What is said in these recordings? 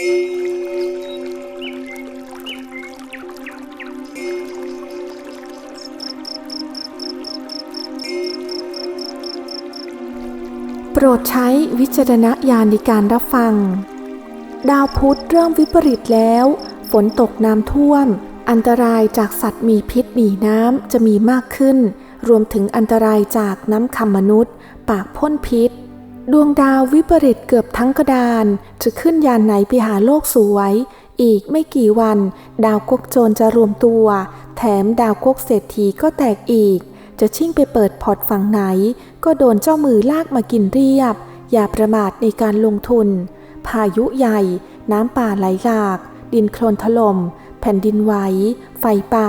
โปรดใช้วิจารณญาณในการรับฟัง ดาวพุธเริ่มวิปริตแล้ว ฝนตกน้ำท่วม อันตรายจากสัตว์มีพิษหนีน้ำจะมีมากขึ้น รวมถึงอันตรายจากน้ำคำมนุษย์ ปากพ่นพิษ ดวงดาววิปริตเกือบทั้งกระดาน จะขึ้นยานไหนไปหาโลกสวย อีกไม่กี่วัน ดาวกกโจรจะรวมตัว แถมดาวกกเศรษฐีก็แตกอีก จะชิ่งไปเปิดพอร์ตฝั่งไหน ก็โดนเจ้ามือลากมากินเรียบ อย่าประมาทในการลงทุน พายุใหญ่ น้ำป่าไหลหลาก ดินโคลนถล่ม แผ่นดินไหว ไฟป่า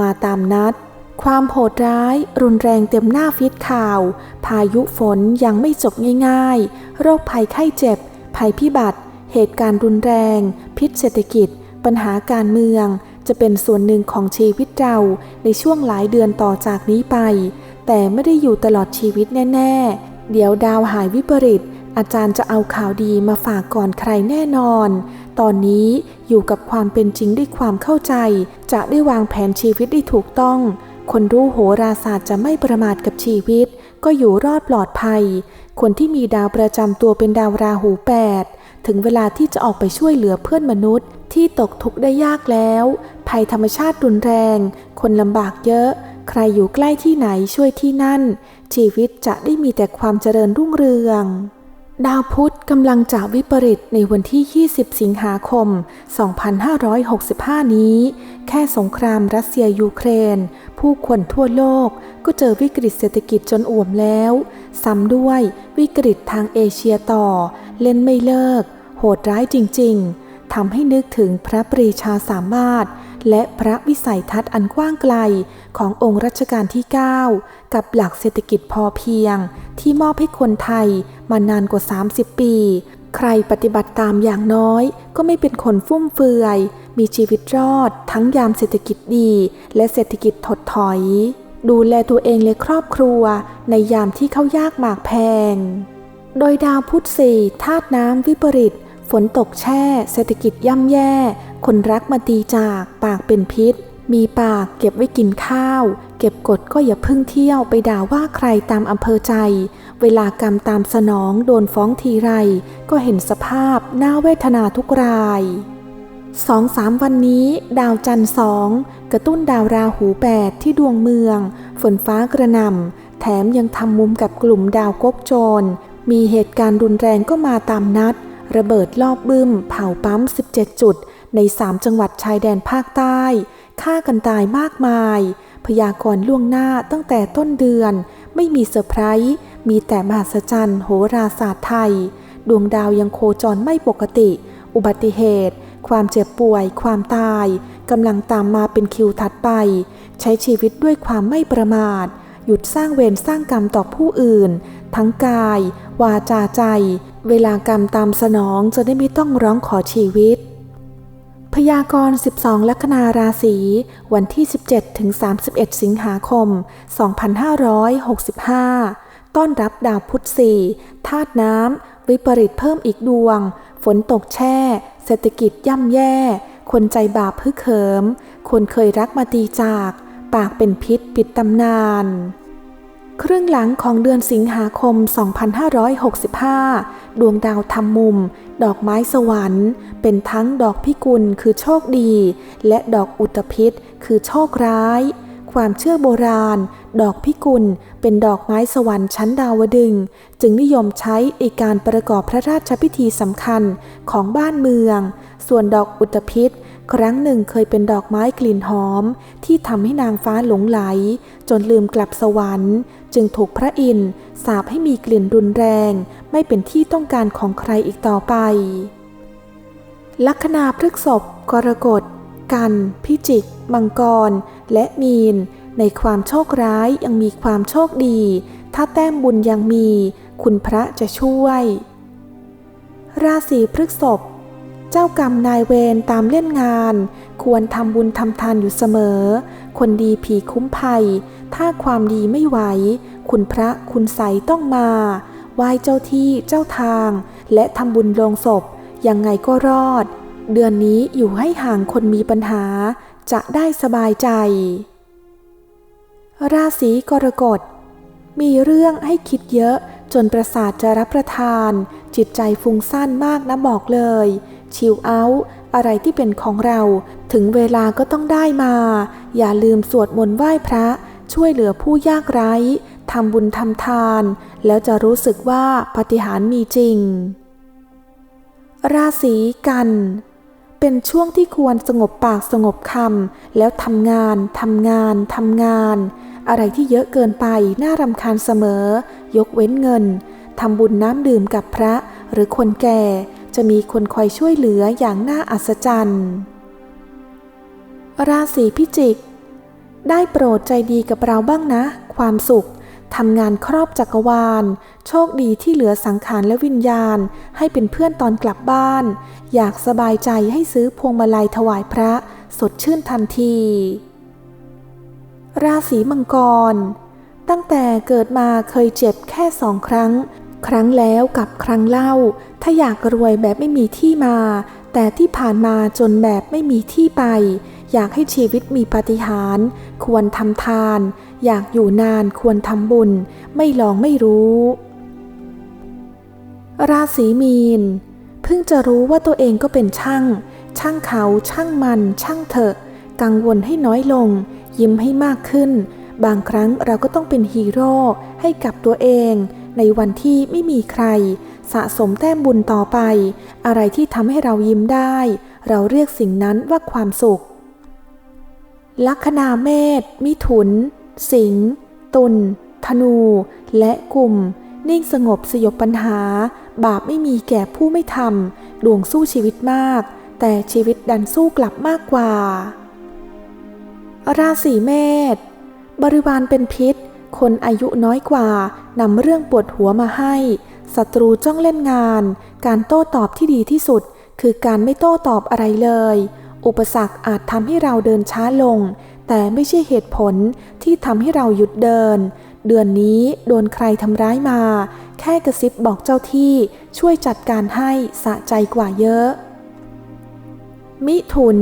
มาตามนัด ความโหดร้ายรุนแรงเต็มหน้าฟิตข่าว พายุฝนยังไม่จบง่ายๆ โรคภัยไข้เจ็บ ภัยพิบัติ เหตุการณ์รุนแรง พิษเศรษฐกิจ ปัญหาการเมือง จะเป็นส่วนหนึ่งของชีวิตเราในช่วงหลายเดือนต่อจากนี้ไป แต่ไม่ได้อยู่ตลอดชีวิตแน่ ๆ เดี๋ยวดาวหายวิปริต อาจารย์จะเอาข่าวดีมาฝากก่อนใครแน่นอน ตอนนี้อยู่กับความเป็นจริงด้วยความเข้าใจ จะได้วางแผนชีวิตได้ถูกต้อง คนรู้โหราศาสตร์จะไม่ประมาทกับชีวิต ก็อยู่รอดปลอดภัย คนที่มีดาวประจำตัวเป็นดาวราหูแปดถึงเวลาที่จะออกไปช่วยเหลือเพื่อนมนุษย์ ที่ตกทุกข์ได้ยากแล้ว ภัยธรรมชาติรุนแรง คนลำบากเยอะ ใครอยู่ใกล้ที่ไหนช่วยที่นั่น ชีวิตจะได้มีแต่ความเจริญรุ่งเรือง ดาวพุธกำลังจะวิปริตในวันที่ 20 สิงหาคม 2565 นี้ แค่สงครามรัสเซียยูเครน ผู้คนทั่วโลกก็เจอวิกฤตเศรษฐกิจจนอ่วมแล้ว ซ้ำด้วยวิกฤตทางเอเชียต่อ เล่นไม่เลิก โหดร้ายจริง ๆทำให้นึกถึงพระปรีชาสามารถ และพระวิสัยทัศน์อันกว้างไกลขององค์รัชกาลที่ 9 กับหลักเศรษฐกิจพอเพียง ที่มอบให้คนไทยมานานกว่า 30 ปี ใครปฏิบัติตามอย่างน้อย ก็ไม่เป็นคนฟุ่มเฟือย มีชีวิตรอด ทั้งยามเศรษฐกิจดี และเศรษฐกิจถดถอย ดูแลตัวเองและครอบครัว ในยามที่เข้ายากหมากแพง โดยดาวพุธสี่ธาตุน้ำวิปริตฝนตกแช่ เศรษฐกิจย่ำแย่ คนรักมาตีจากปากเป็นพิษ มีปากเก็บไว้กินข้าว เก็บกดก็อย่าพึ่งเที่ยวไปด่าว่าใครตามอำเภอใจ เวลากรรมตามสนองโดนฟ้องทีไร ก็เห็นสภาพน่าเวทนาทุกรายสองสามวันนี้ ดาวจันทร์สองกระตุ้นดาวราหูแปดที่ดวงเมือง ฝนฟ้ากระหน่ำแถมยังทำมุมกับกลุ่มดาวกกโจร มีเหตุการณ์รุนแรงก็มาตามนัด ระเบิดรอบบึ้ม เผาปั๊ม 17 จุด ใน3จังหวัดชายแดนภาคใต้ฆ่ากันตายมากมาย พยากรณ์ล่วงหน้าตั้งแต่ต้นเดือน ไม่มีเซอร์ไพรส์มีแต่มหัศจรรย์โหราศาสตร์ไทย ดวงดาวยังโคจรไม่ปกติ อุบัติเหตุ ความเจ็บป่วย ความตายกำลังตามมาเป็นคิวถัดไป ใช้ชีวิตด้วยความไม่ประมาท หยุดสร้างเวรสร้างกรรมต่อผู้อื่น ทั้งกาย วาจาใจ เวลากรรมตามสนองจะได้ไม่ต้องร้องขอชีวิต พยากรณ์ 12 ลัคนาราศี วันที่ 17 ถึง 31 สิงหาคม 2565 ต้อนรับดาวพุธสี่ธาตุน้ำ วิปริตเพิ่มอีกดวง ฝนตกแช่ เศรษฐกิจย่ำแย่ คนใจบาปพึกเขิม คนเคยรักมาตีจาก ปากเป็นพิษปิดตำนาน ครึ่งหลังของเดือนสิงหาคม 2565 ดวงดาวทำมุม ดอกไม้สวรรค์ เป็นทั้งดอกพิกุลคือโชคดี และดอกอุตภิษคือโชคร้าย ความเชื่อโบราณ ดอกพิกุลเป็นดอกไม้สวรรค์ชั้นดาวดึง จึงนิยมใช้ในการประกอบพระราชพิธีสำคัญของบ้านเมือง ส่วนดอกอุตภิษ ครั้งหนึ่งเคยเป็นดอกไม้กลิ่นหอม ที่ทำให้นางฟ้าหลงไหล จนลืมกลับสวรรค์ จึงถูกพระอินทร์สาปให้มีกลิ่นรุนแรง ไม่เป็นที่ต้องการของใครอีกต่อไป ลัคนาพฤกษภกรกฎ กัน พิจิก มังกร และมีน ในความโชคร้ายยังมีความโชคดี ถ้าแต้มบุญยังมี คุณพระจะช่วย ราศีพฤกษภ เจ้ากรรมนายเวรตามเล่นงาน ควรทำบุญทำทานอยู่เสมอ คนดีผีคุ้มภัย ถ้าความดีไม่ไหว คุณพระคุณใสต้องมา ไหว้เจ้าที่เจ้าทาง และทำบุญโลงศพ ยังไงก็รอด เดือนนี้อยู่ให้ห่างคนมีปัญหา จะได้สบายใจ ราศีกรกฎ มีเรื่องให้คิดเยอะจนประสาทจะรับประทาน จิตใจฟุ้งซ่านมากนะบอกเลย ชิลเอาท์อะไรที่เป็นของเรา ถึงเวลาก็ต้องได้มา อย่าลืมสวดมนต์ไหว้พระ ช่วยเหลือผู้ยากไร้ทำบุญทำทาน แล้วจะรู้สึกว่าปฏิหารมีจริง ราศีกัน เป็นช่วงที่ควรสงบปากสงบคำแล้วทำงานทำงานทำงาน อะไรที่เยอะเกินไปน่ารำคาญเสมอ ยกเว้นเงินทำบุญน้ำดื่มกับพระหรือคนแก่ จะมีคนคอยช่วยเหลืออย่างน่าอัศจรรย์ ราศีพิจิก ได้โปรดใจดีกับเราบ้างนะ ความสุขทำงานครอบจักรวาล โชคดีที่เหลือสังขารและวิญญาณ ให้เป็นเพื่อนตอนกลับบ้าน อยากสบายใจให้ซื้อพวงมาลัยถวายพระ สดชื่นทันที ราศีมังกร ตั้งแต่เกิดมาเคยเจ็บแค่สองครั้ง ครั้งแล้วกับครั้งเล่า ถ้าอยากรวยแบบไม่มีที่มา แต่ที่ผ่านมาจนแบบไม่มีที่ไป อยากให้ชีวิตมีปาฏิหาริย์ควรทำทาน อยากอยู่นานควรทำบุญ ไม่ลองไม่รู้ ราศีมีน เพิ่งจะรู้ว่าตัวเองก็เป็นช่าง ช่างเขาช่างมัน ช่างเถอะ กังวลให้น้อยลง ยิ้มให้มากขึ้น บางครั้งเราก็ต้องเป็นฮีโร่ให้กับตัวเอง ในวันที่ไม่มีใคร สะสมแต้มบุญต่อไป อะไรที่ทำให้เรายิ้มได้ เราเรียกสิ่งนั้นว่าความสุข ลัคนาเมษมิถุน สิงห์ตุลธนู และกลุ่ม นิ่งสงบสยบปัญหา บาปไม่มีแก่ผู้ไม่ทำดวงสู้ชีวิตมาก แต่ชีวิตดันสู้กลับมากกว่า ราศีเมษบริวารเป็นพิษ คนอายุน้อยกว่านำเรื่องปวดหัวมาให้ศัตรูจ้องเล่นงาน การโต้ตอบที่ดีที่สุด คือการไม่โต้ตอบอะไรเลย อุปสรรคอาจทำให้เราเดินช้าลง แต่ไม่ใช่เหตุผลที่ทำให้เราหยุดเดิน เดือนนี้โดนใครทำร้ายมา แค่กระซิบบอกเจ้าที่ช่วยจัดการให้สะใจกว่าเยอะ มิถุน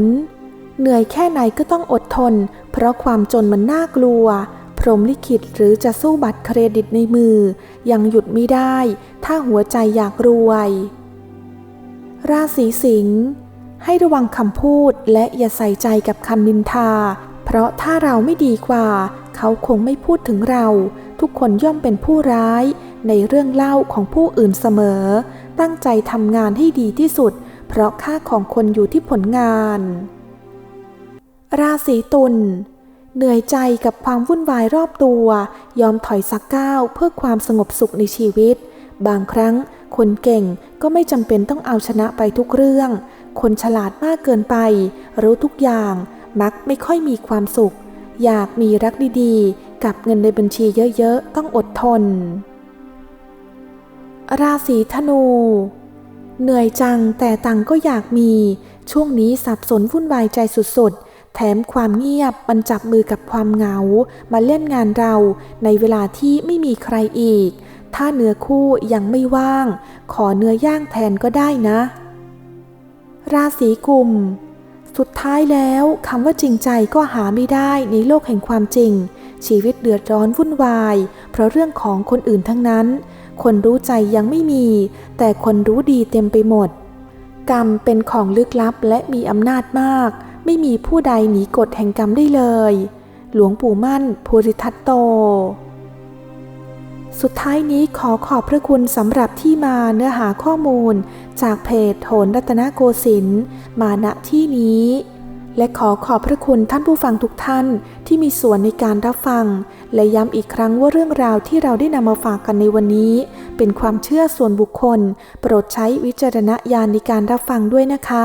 เหนื่อยแค่ไหนก็ต้องอดทน เพราะความจนมันน่ากลัว พรมลิขิตหรือจะสู้บัตรเครดิตในมือ ยังหยุดไม่ได้ ถ้าหัวใจอยากรวย ราศีสิงห์ให้ระวังคำพูดและอย่าใส่ใจกับคำนินทา เพราะถ้าเราไม่ดีกว่า เขาคงไม่พูดถึงเรา ทุกคนย่อมเป็นผู้ร้าย ในเรื่องเล่าของผู้อื่นเสมอ ตั้งใจทำงานให้ดีที่สุด เพราะค่าของคนอยู่ที่ผลงาน ราศีตุล เหนื่อยใจกับความวุ่นวายรอบตัว ยอมถอยสักก้าวเพื่อความสงบสุขในชีวิต บางครั้งคนเก่งก็ไม่จำเป็นต้องเอาชนะไปทุกเรื่อง คนฉลาดมากเกินไป รู้ทุกอย่าง มักไม่ค่อยมีความสุข อยากมีรักดีๆ กับเงินในบัญชีเยอะๆ ต้องอดทน ราศีธนู เหนื่อยจังแต่ตังก็อยากมี ช่วงนี้สับสนวุ่นวายใจสุดๆ แถมความเงียบมันจับมือกับความเหงา มาเล่นงานเราในเวลาที่ไม่มีใครอีก ถ้าเนื้อคู่ยังไม่ว่าง ขอเนื้อย่างแทนก็ได้นะ ราศีกุม สุดท้ายแล้วคำว่าจริงใจก็หาไม่ได้ในโลกแห่งความจริง ชีวิตเดือดร้อนวุ่นวาย เพราะเรื่องของคนอื่นทั้งนั้น คนรู้ใจยังไม่มี แต่คนรู้ดีเต็มไปหมด กรรมเป็นของลึกลับและมีอำนาจมาก ไม่มีผู้ใดหนีกฎแห่งกรรมได้เลย หลวงปู่มั่นภูริทัตโต สุดท้ายนี้ขอขอบพระคุณสำหรับที่มาเนื้อหาข้อมูล จากเพจโหนรัตนโกสินทร์มาณที่นี้และขอขอบพระคุณท่านผู้ฟังทุกท่านที่มีส่วนในการรับฟัง และย้ำอีกครั้งว่าเรื่องราวที่เราได้นำมาฝากกันในวันนี้ เป็นความเชื่อส่วนบุคคล โปรดใช้วิจารณญาณในการรับฟังด้วยนะคะ